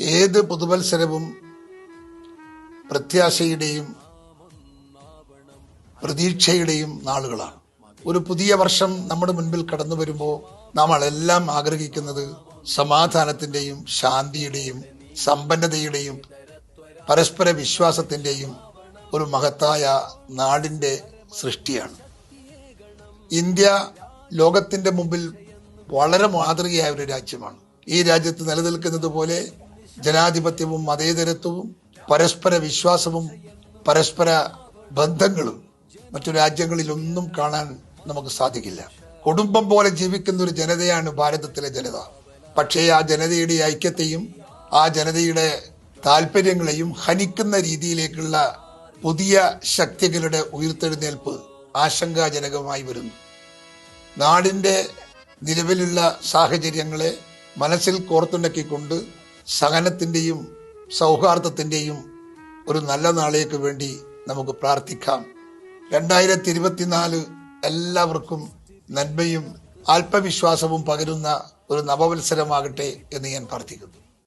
ഏത് പുതുവത്സരവും പ്രത്യാശയുടെയും പ്രതീക്ഷയുടെയും നാളുകളാണ്. ഒരു പുതിയ വർഷം നമ്മുടെ മുൻപിൽ കടന്നു വരുമ്പോൾ നമ്മളെല്ലാം ആഗ്രഹിക്കുന്നത് സമാധാനത്തിന്റെയും ശാന്തിയുടെയും സമ്പന്നതയുടെയും പരസ്പര വിശ്വാസത്തിന്റെയും ഒരു മഹത്തായ നാടിന്റെ സൃഷ്ടിയാണ്. ഇന്ത്യ ലോകത്തിന്റെ മുമ്പിൽ വളരെ മാതൃകയായ ഒരു രാജ്യമാണ്. ഈ രാജ്യത്ത് നിലനിൽക്കുന്നത് പോലെ ജനാധിപത്യവും മതേതരത്വവും പരസ്പര വിശ്വാസവും പരസ്പര ബന്ധങ്ങളും മറ്റു രാജ്യങ്ങളിലൊന്നും കാണാൻ നമുക്ക് സാധിക്കില്ല. കുടുംബം പോലെ ജീവിക്കുന്ന ഒരു ജനതയാണ് ഭാരതത്തിലെ ജനത. പക്ഷേ ആ ജനതയുടെ ഐക്യത്തെയും ആ ജനതയുടെ താല്പര്യങ്ങളെയും ഹനിക്കുന്ന രീതിയിലേക്കുള്ള പുതിയ ശക്തികളുടെ ഉയർത്തെഴുന്നേൽപ്പ് ആശങ്കാജനകമായി വരുന്നു. നാടിന്റെ നിലവിലുള്ള സാഹചര്യങ്ങളെ മനസ്സിൽ കോർത്തുണ്ടാക്കിക്കൊണ്ട് സഹനത്തിന്റെയും സൗഹാർദ്ദത്തിന്റെയും ഒരു നല്ല നാളേക്ക് വേണ്ടി നമുക്ക് പ്രാർത്ഥിക്കാം. രണ്ടായിരത്തി ഇരുപത്തിനാല് എല്ലാവർക്കും നന്മയും ആത്മവിശ്വാസവും പകരുന്ന ഒരു നവവത്സരമാകട്ടെ എന്ന് ഞാൻ പ്രാർത്ഥിക്കുന്നു.